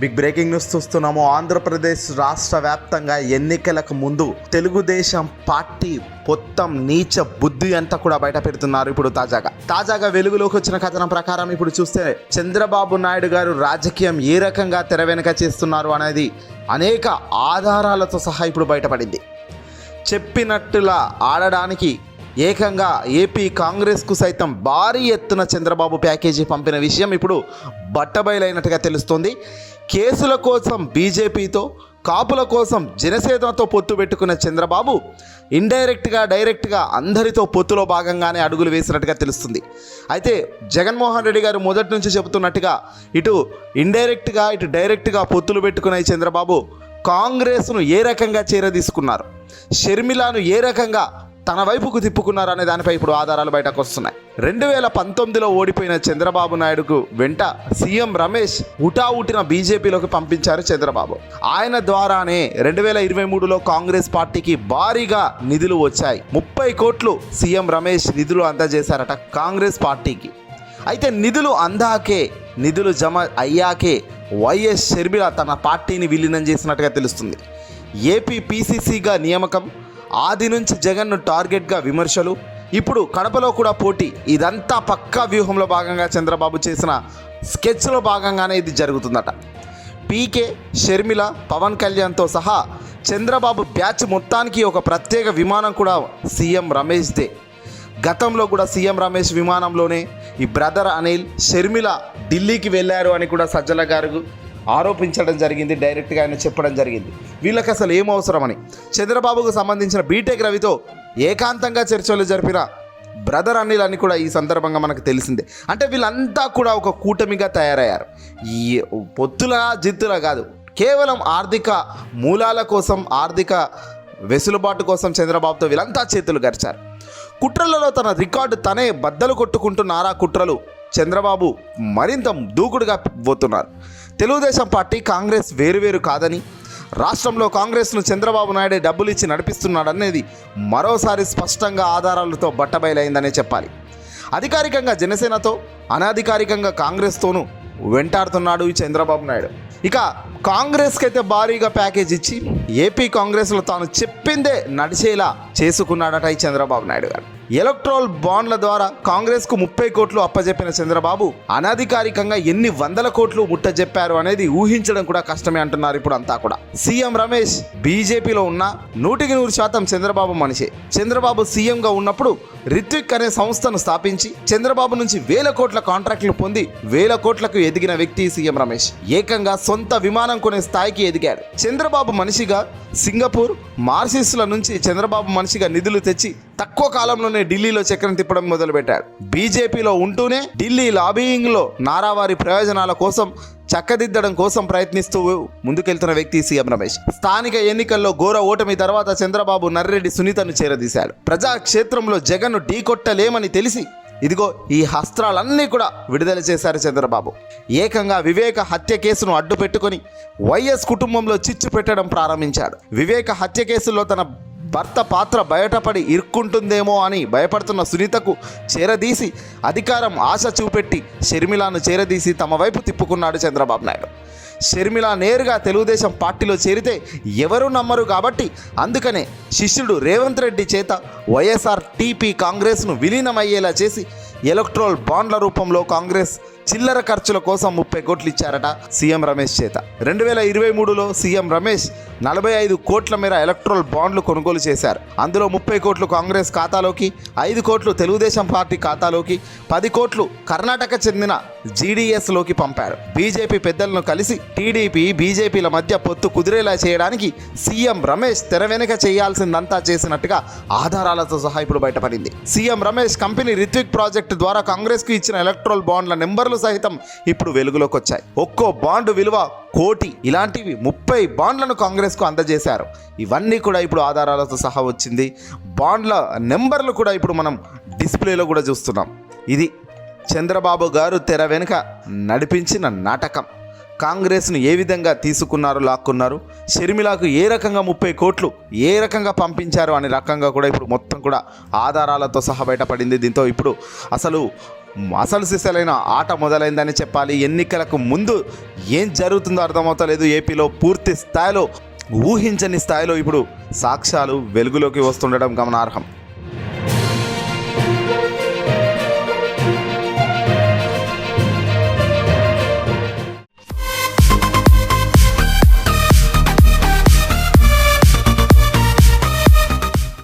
Big breaking news చూస్తున్నాము. ఆంధ్రప్రదేశ్ రాష్ట్ర వ్యాప్తంగా ఎన్నికలకు ముందు తెలుగుదేశం పార్టీ మొత్తం నీచ బుద్ధి అంతా కూడా బయట పెడుతున్నారు ఇప్పుడు తాజాగా. తాజాగా వెలుగులోకి వచ్చిన కథనం ప్రకారం ఇప్పుడు చూస్తే చంద్రబాబు నాయుడు గారు రాజకీయం ఏ రకంగా తెర వెనుక చేస్తున్నారు అనేది అనేక ఆధారాలతో సహా ఇప్పుడు బయటపడింది. చెప్పినట్టులా ఆడడానికి ఏకంగా ఏపీ కాంగ్రెస్కు సైతం భారీ ఎత్తున చంద్రబాబు ప్యాకేజీ పంపిన విషయం ఇప్పుడు బట్టబయలైనట్టుగా తెలుస్తోంది. కేసుల కోసం బీజేపీతో కాపుల కోసం జనసేనతో పొత్తు పెట్టుకున్న చంద్రబాబు ఇండైరెక్ట్గా డైరెక్ట్గా అందరితో పొత్తులో భాగంగానే అడుగులు వేసినట్టుగా తెలుస్తుంది. అయితే జగన్మోహన్ రెడ్డి గారు మొదటి నుంచి చెబుతున్నట్టుగా ఇటు ఇండైరెక్ట్గా ఇటు డైరెక్ట్గా పొత్తులు పెట్టుకున్న ఈ చంద్రబాబు కాంగ్రెస్ను ఏ రకంగా చేరదీసుకున్నారు? షర్మిలాను ఏ రకంగా తన వైపుకు తిప్పుకున్నారనే దానిపై ఇప్పుడు ఆధారాలు బయటకు వస్తున్నాయి. రెండు వేల పంతొమ్మిదిలో ఓడిపోయిన చంద్రబాబు నాయుడుకు వెంట సీఎం రమేష్ ఉటావుటిన బీజేపీలోకి పంపించారు చంద్రబాబు. ఆయన ద్వారానే రెండు వేల ఇరవై మూడులో కాంగ్రెస్ పార్టీకి భారీగా నిధులు వచ్చాయి. ముప్పై కోట్లు సీఎం రమేష్ నిధులు అందజేశారట కాంగ్రెస్ పార్టీకి. అయితే నిధులు అందాకే నిధులు జమ అయ్యాకే వైఎస్ షర్మిల తన పార్టీని విలీనం చేసినట్టుగా తెలుస్తుంది. ఏపీ పీసీసీగా నియామకం ఆది నుంచి జగన్ను టార్గెట్గా విమర్శలు. ఇప్పుడు కడపలో కూడా పోటీ. ఇదంతా పక్కా వ్యూహంలో భాగంగా చంద్రబాబు చేసిన స్కెచ్లో భాగంగానే ఇది జరుగుతుందట. పీకే షర్మిల పవన్ కళ్యాణ్తో సహా చంద్రబాబు బ్యాచ్ మొత్తానికి ఒక ప్రత్యేక విమానం కూడా సీఎం రమేష్దే గతంలో కూడా సీఎం రమేష్ విమానంలోనే ఈ బ్రదర్ అనిల్ షర్మిల ఢిల్లీకి వెళ్ళారు అని కూడా సజ్జల గారు ఆరోపించడం జరిగింది డైరెక్ట్గా ఆయన చెప్పడం జరిగింది. వీళ్ళకి అసలు ఏం అవసరమని? చంద్రబాబుకు సంబంధించిన బీటెక్ రవితో ఏకాంతంగా చర్చలు జరిపిన బ్రదర్ అనిల్ అని కూడా ఈ సందర్భంగా మనకు తెలిసిందే. అంటే వీళ్ళంతా కూడా ఒక కూటమిగా తయారయ్యారు. ఈ పొత్తుల జిత్తుల కాదు కేవలం ఆర్థిక మూలాల కోసం ఆర్థిక వెసులుబాటు కోసం చంద్రబాబుతో వీళ్ళంతా చేతులు గరిచారు. కుట్రలలో తన రికార్డు తనే బద్దలు కొట్టుకుంటున్నారా కుట్రలు చంద్రబాబు మరింత దూకుడుగా పోతున్నారు. తెలుగుదేశం పార్టీ కాంగ్రెస్ వేరువేరు కాదని రాష్ట్రంలో కాంగ్రెస్ను చంద్రబాబు నాయుడే డబ్బులు ఇచ్చి నడిపిస్తున్నాడనేది మరోసారి స్పష్టంగా ఆధారాలతో బట్టబయలైందనే చెప్పాలి. అధికారికంగా జనసేనతో అనధికారికంగా కాంగ్రెస్తోనూ వెంటాడుతున్నాడు ఈ చంద్రబాబు నాయుడు. ఇక కాంగ్రెస్కి అయితే భారీగా ప్యాకేజ్ ఇచ్చి ఏపీ కాంగ్రెస్లో తాను చెప్పిందే నడిచేలా చేసుకున్నాడట ఈ చంద్రబాబు నాయుడు గారు. ఎలక్ట్రోల్ బాండ్ల ద్వారా కాంగ్రెస్కు ముప్పై కోట్లు అప్పజెప్పిన చంద్రబాబు అనధికారికంగా ఎన్ని వందల కోట్లు ముట్టజెప్పారు అనేది ఊహించడం కూడా కష్టమే అంటున్నారు ఇప్పుడు అంతా కూడా. సీఎం రమేష్ బీజేపీలో ఉన్న నూటికి నూరు శాతం చంద్రబాబు మనిషే. చంద్రబాబు సీఎంగా ఉన్నప్పుడు రిత్విక్ అనే సంస్థను స్థాపించి చంద్రబాబు నుంచి వేల కోట్ల కాంట్రాక్టులు పొంది వేల కోట్లకు ఎదిగిన వ్యక్తి సీఎం రమేష్. ఏకంగా సొంత విమానం కొనే స్థాయికి ఎదిగాడు. చంద్రబాబు మనిషిగా సింగపూర్ మార్సిస్ల నుంచి చంద్రబాబు మనిషిగా నిధులు తెచ్చి తక్కువ కాలంలోనే ఢిల్లీలో చక్రం తిప్పడం మొదలుపెట్టాడు బీజేపీలో ఉంటూనే ఢిల్లీ లాబీయింగ్లో నారావారి ప్రయోజనాల కోసం చక్కదిద్దడం కోసం ప్రయత్నిస్తూ ముందుకెళ్తున్న వ్యక్తి సీఎం రమేష్. స్థానిక ఎన్నికల్లో ఘోర ఓటమి తర్వాత చంద్రబాబు నర్రెడ్డి సునీతను చేరదీశాడు ప్రజాక్షేత్రంలో జగన్ను ఢీకొట్టలేమని తెలిసి ఇదిగో ఈ హస్త్రాలన్నీ కూడా విడుదల చేశారు చంద్రబాబు. ఏకంగా వివేక హత్య కేసును అడ్డు పెట్టుకొని వైఎస్ కుటుంబంలో చిచ్చు పెట్టడం ప్రారంభించాడు. వివేక హత్య కేసులో తన భర్త పాత్ర బయటపడి ఇరుక్కుంటుందేమో అని భయపడుతున్న సునీతకు చేరదీసి అధికారం ఆశ చూపెట్టి షర్మిలాను చేరదీసి తమ వైపు తిప్పుకున్నాడు చంద్రబాబు నాయుడు. షర్మిల నేరుగా తెలుగుదేశం పార్టీలో చేరితే ఎవరు నమ్మరు కాబట్టి అందుకనే శిష్యుడు రేవంత్ రెడ్డి చేత వైఎస్ఆర్ టీపీ కాంగ్రెస్ను విలీనమయ్యేలా చేసి ఎలక్ట్రోల్ బాండ్ల రూపంలో కాంగ్రెస్ చిల్లర ఖర్చుల కోసం ముప్పై కోట్లు ఇచ్చారట సీఎం రమేష్ చేత. రెండు వేల ఇరవై మూడులో సీఎం రమేష్ నలభై ఐదు కోట్ల మేర ఎలక్ట్రోల్ బాండ్లు కొనుగోలు చేశారు. అందులో ముప్పై కోట్లు కాంగ్రెస్ ఖాతాలోకి ఐదు కోట్లు తెలుగుదేశం పార్టీ ఖాతాలోకి పది కోట్లు కర్ణాటక చెందిన జీడీఎస్లోకి పంపారు. బీజేపీ పెద్దలను కలిసి టీడీపీ బీజేపీల మధ్య పొత్తు కుదిరేలా చేయడానికి సీఎం రమేష్ తెర వెనుక చేయాల్సిందంతా చేసినట్టుగా ఆధారాలతో సహా ఇప్పుడు బయటపడింది. CM Ramesh company Ritwik project ద్వారా కాంగ్రెస్కు ఇచ్చిన ఎలక్ట్రోల్ బాండ్ల నెంబర్లు సహితం ఇప్పుడు వెలుగులోకి వచ్చాయి ఒక్కో బాండ్ విలువ కోటి. ఇలాంటివి ముప్పై బాండ్లను కాంగ్రెస్కు అందజేశారు. ఇవన్నీ కూడా ఇప్పుడు ఆధారాలతో సహా వచ్చింది. బాండ్ల నెంబర్లు కూడా ఇప్పుడు మనం డిస్ప్లేలో కూడా చూస్తున్నాం. ఇది చంద్రబాబు గారు తెర వెనుక నడిపించిన నాటకం. కాంగ్రెస్ను ఏ విధంగా తీసుకున్నారు లాక్కున్నారు షర్మిలాకు ఏ రకంగా ముప్పై కోట్లు ఏ రకంగా పంపించారు అనే రకంగా కూడా ఇప్పుడు మొత్తం కూడా ఆధారాలతో సహా బయటపడింది. దీంతో ఇప్పుడు అసలు మసలు సిసలైన ఆట మొదలైందని చెప్పాలి. ఎన్నికలకు ముందు ఏం జరుగుతుందో అర్థమవుతలేదు. ఏపీలో పూర్తి స్థాయిలో ఊహించని స్థాయిలో ఇప్పుడు సాక్ష్యాలు వెలుగులోకి వస్తుండడం గమనార్హం.